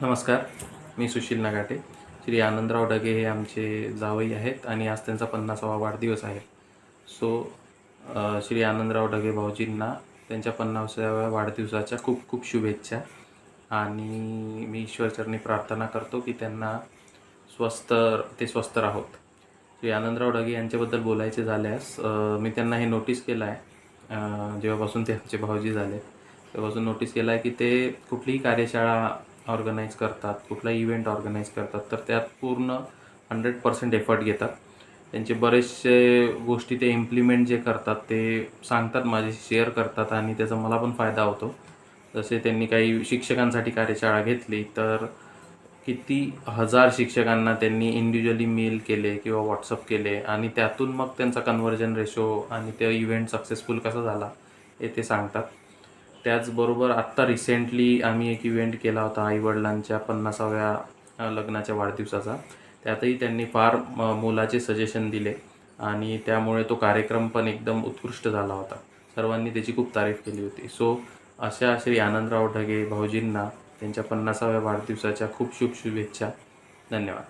नमस्कार मी सुशील नगाटे. श्री आनंदराव डगे हे आमचे जावई आहेत आणि आज त्यांचा पन्नासावा वाढदिवस आहे. सो श्री आनंदराव डगे भाऊजींना त्यांच्या पन्नासाव्या वाढदिवसाच्या खूप खूप शुभेच्छा. आणि मी ईश्वरचरणी प्रार्थना करतो की त्यांना स्वस्थ ते स्वस्थ राहोत. श्री आनंदराव डगे यांच्याबद्दल बोलायचे झाल्यास मी त्यांना हे नोटीस केलं आहे जेव्हापासून ते आमचे भाऊजी झाले तेव्हापासून नोटीस केलं आहे की ते कुठलीही कार्यशाळा ऑर्गनाईज करतात कुठला इव्हेंट ऑर्गनाईज करतात तर त्यात पूर्ण हंड्रेड पर्सेंट एफर्ट घेतात. त्यांचे बरेचसे गोष्टी ते इम्प्लिमेंट जे करतात ते सांगतात माझ्याशी शेअर करतात आणि त्याचा मला पण फायदा होतो. जसे त्यांनी काही शिक्षकांसाठी कार्यशाळा घेतली तर किती हजार शिक्षकांना त्यांनी इंडिव्हिज्युअली मेल केले किंवा व्हॉट्सअप केले आणि त्यातून मग त्यांचा कन्व्हर्जन रेशो आणि त्या इव्हेंट सक्सेसफुल कसा झाला हे ते सांगतात. त्याचबरोबर आत्ता रिसेंटली आम्ही एक इव्हेंट केला होता आईवडिलांच्या पन्नासाव्या लग्नाच्या वाढदिवसाचा. त्यातही त्यांनी फार मोलाचे सजेशन दिले आणि त्यामुळे तो कार्यक्रम पण एकदम उत्कृष्ट झाला होता. सर्वांनी त्याची खूप तारीफ केली होती. सो अशा श्री आनंदराव ढगे भाऊजींना त्यांच्या पन्नासाव्या वाढदिवसाच्या खूप शुभ शुभेच्छा. धन्यवाद.